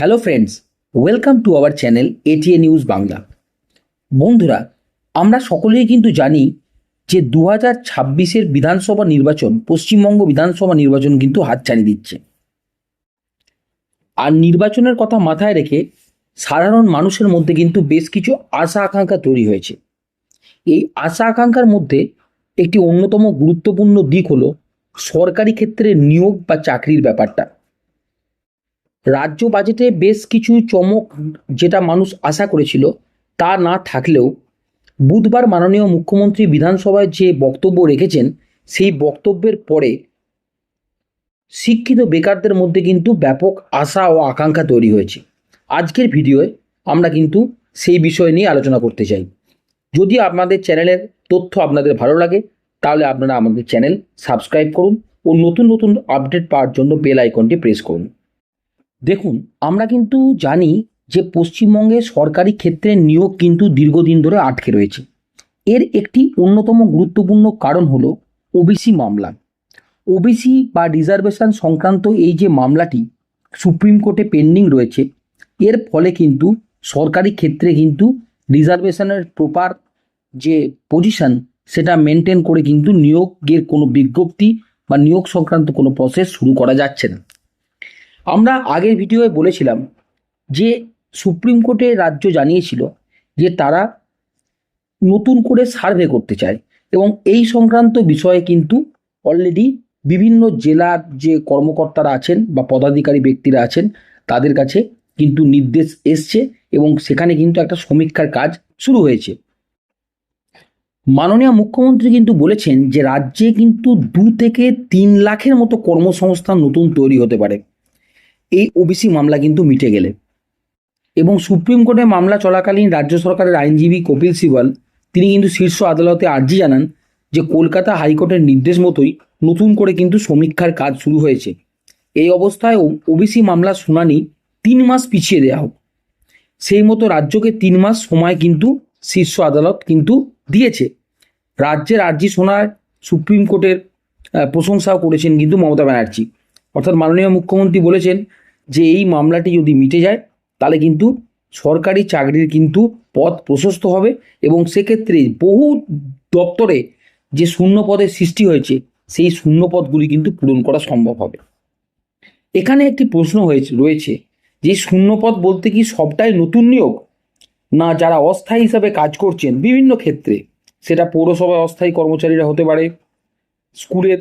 Hello friends welcome to our channel ATA news Bangla বন্ধুরা, আমরা সকলেই কিন্তু জানি যে দু হাজার ছাব্বিশের বিধানসভা নির্বাচন, পশ্চিমবঙ্গ বিধানসভা নির্বাচন কিন্তু হাত হাতছানি দিচ্ছে। আর নির্বাচনের কথা মাথায় রেখে সাধারণ মানুষের মধ্যে কিন্তু বেশ কিছু আশা আকাঙ্ক্ষা তৈরি হয়েছে। এই আশা আকাঙ্ক্ষার মধ্যে একটি অন্যতম গুরুত্বপূর্ণ দিক হলো সরকারি ক্ষেত্রে নিয়োগ বা চাকরির ব্যাপারটা। রাজ্য বাজেটে বেশ কিছু চমক যেটা মানুষ আশা করেছিল, তা না থাকলেও বুধবার মাননীয় মুখ্যমন্ত্রী বিধানসভায় যে বক্তব্য রেখেছেন, সেই বক্তব্যের পরে শিক্ষিত বেকারদের মধ্যে কিন্তু ব্যাপক আশা ও আকাঙ্ক্ষা তৈরি হয়েছে। আজকের ভিডিওয়ে আমরা কিন্তু সেই বিষয় নিয়ে আলোচনা করতে চাই। যদি আপনাদের চ্যানেলের তথ্য আপনাদের ভালো লাগে, তাহলে আপনারা আমাদের চ্যানেল সাবস্ক্রাইব করুন ও নতুন নতুন আপডেট পাওয়ার জন্য বেল আইকনটি প্রেস করুন। দেখুন, আমরা কিন্তু জানি যে পশ্চিমবঙ্গে সরকারি ক্ষেত্রে নিয়োগ কিন্তু দীর্ঘদিন ধরে আটকে রয়েছে। এর একটি অন্যতম গুরুত্বপূর্ণ কারণ হলো ওবিসি মামলা। ওবিসি বা রিজার্ভেশন সংক্রান্ত এই যে মামলাটি সুপ্রিম কোর্টে পেন্ডিং রয়েছে, এর ফলে কিন্তু সরকারি ক্ষেত্রে কিন্তু রিজার্ভেশনের প্রপার যে পজিশন, সেটা মেনটেন করে কিন্তু নিয়োগের কোনো বিজ্ঞপ্তি বা নিয়োগ সংক্রান্ত কোনো প্রসেস শুরু করা যাচ্ছে না। আমরা আগের ভিডিওয়ে বলেছিলাম যে সুপ্রিম কোর্টে রাজ্য জানিয়েছিল যে তারা নতুন করে সার্ভে করতে চায় এবং এই সংক্রান্ত বিষয়ে কিন্তু অলরেডি বিভিন্ন জেলার যে কর্মকর্তারা আছেন বা পদাধিকারী ব্যক্তিরা আছেন, তাদের কাছে কিন্তু নির্দেশ এসছে এবং সেখানে কিন্তু একটা সমীক্ষার কাজ শুরু হয়েছে। মাননীয় মুখ্যমন্ত্রী কিন্তু বলেছেন যে রাজ্যে কিন্তু দু থেকে তিন লাখের মতো কর্মসংস্থান নতুন তৈরি হতে পারে। এই ওবিসি মামলা কিন্তু মিটে গেলে। এবং সুপ্রিম কোর্টে মামলা চলাকালীন রাজ্য সরকারের আইনজীবী কপিল সিবাল, তিনি কিন্তু শীর্ষ আদালতে আর্জি জানান যে কলকাতা হাইকোর্টের নির্দেশ মতোই নতুন করে কিন্তু সমীক্ষার কাজ শুরু হয়েছে। এই অবস্থায় ওবিসি মামলার শুনানি তিন মাস পিছিয়ে দেওয়া হোক। সেই মতো রাজ্যকে তিন মাস সময় কিন্তু শীর্ষ আদালত কিন্তু দিয়েছে। রাজ্যের আর্জি শোনায় সুপ্রিম কোর্টের প্রশংসাও করেছেন কিন্তু মমতা ব্যানার্জি। অর্থাৎ মাননীয় মুখ্যমন্ত্রী বলেছেন যে এই মামলাটি যদি মিটে যায়, তাহলে কিন্তু সরকারি চাকরির কিন্তু পথ প্রশস্ত হবে এবং সেক্ষেত্রে বহু দপ্তরে যে শূন্য পদের সৃষ্টি হয়েছে, সেই শূন্য পদগুলি কিন্তু পূরণ করা সম্ভব হবে। এখানে একটি প্রশ্ন হয়েছে, রয়েছে যে শূন্যপদ বলতে কি সবটাই নতুন নিয়োগ? না, যারা অস্থায়ী হিসাবে কাজ করছেন বিভিন্ন ক্ষেত্রে, সেটা পৌরসভায় অস্থায়ী কর্মচারীরা হতে পারে, স্কুলের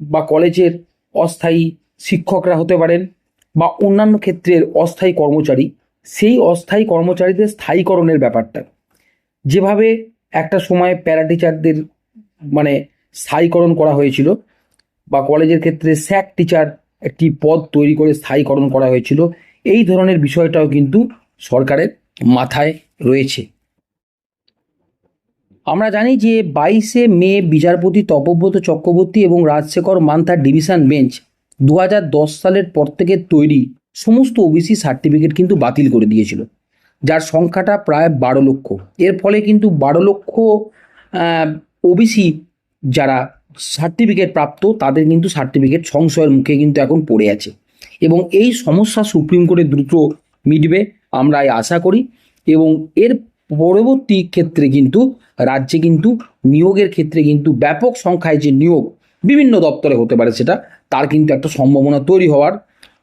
বা কলেজের অস্থায়ী শিক্ষকরা হতে পারেন বা অন্যান্য ক্ষেত্রের অস্থায়ী কর্মচারী, সেই অস্থায়ী কর্মচারীদের স্থায়ীকরণের ব্যাপারটা। যেভাবে একটা সময় প্যারা টিচারদের মানে স্থায়ীকরণ করা হয়েছিল বা কলেজের ক্ষেত্রে স্যাক টিচার একটি পদ তৈরি করে স্থায়ীকরণ করা হয়েছিল, এই ধরনের বিষয়টাও কিন্তু সরকারের মাথায় রয়েছে। আমরা জানি যে বাইশে মে বিচারপতি তপব্রত চক্রবর্তী এবং রাজশেখর মান্থার ডিভিশন বেঞ্চ দু সালের পর থেকে তৈরি সমস্ত ওবিসি সার্টিফিকেট কিন্তু বাতিল করে দিয়েছিল, যার সংখ্যাটা প্রায় বারো লক্ষ। এর ফলে কিন্তু বারো লক্ষ ওবিসি যারা সার্টিফিকেট প্রাপ্ত, তাদের কিন্তু সার্টিফিকেট সংশয়ের মুখে কিন্তু এখন পড়ে আছে। এবং এই সমস্যা সুপ্রিম কোর্টে দ্রুত মিটবে, আমরা আশা করি। এবং এর পরবর্তী ক্ষেত্রে কিন্তু, রাজ্যে কিন্তু নিয়োগের ক্ষেত্রে কিন্তু ব্যাপক সংখ্যায় যে নিয়োগ বিভিন্ন দপ্তরে হতে পারে সেটা, তার কিন্তু একটা সম্ভাবনা তৈরি হওয়ার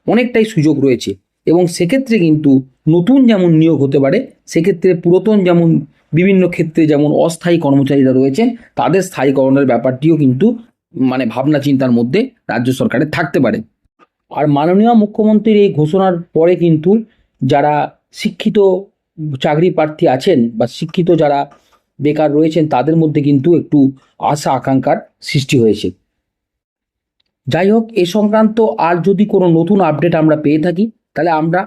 অনেকটাই সুযোগ রয়েছে। এবং সেক্ষেত্রে কিন্তু নতুন যেমন নিয়োগ হতে পারে, সেক্ষেত্রে পুরাতন যেমন বিভিন্ন ক্ষেত্রে যেমন অস্থায়ী কর্মচারীরা রয়েছেন, তাদের স্থায়ীকরণের ব্যাপারটিও কিন্তু মানে ভাবনা চিন্তার মধ্যে রাজ্য সরকারের থাকতে পারে। আর মাননীয় মুখ্যমন্ত্রীর এই ঘোষণার পরে কিন্তু যারা শিক্ষিত চাকরি প্রার্থী আছেন বা শিক্ষিত যারা বেকার রয়েছেন, তাদের মধ্যে কিন্তু একটু আশা আকাঙ্ক্ষার সৃষ্টি হয়েছে। যাই হোক এ সংক্রান্ত আর যদি কোনো নতুন আপডেট আমরা পেয়ে থাকি, তাহলে আমরা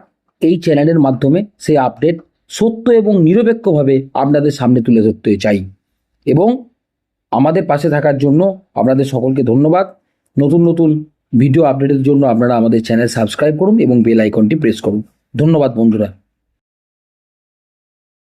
এই চ্যানেলের মাধ্যমে সেই আপডেট সত্য এবং নিরপেক্ষভাবে আপনাদের সামনে তুলে ধরতে চাই। এবং আমাদের পাশে থাকার জন্য আপনাদের সকলকে ধন্যবাদ। নতুন নতুন ভিডিও আপডেটের জন্য আপনারা আমাদের চ্যানেল সাবস্ক্রাইব করুন এবং বেল আইকনটি প্রেস করুন। ধন্যবাদ বন্ধুরা।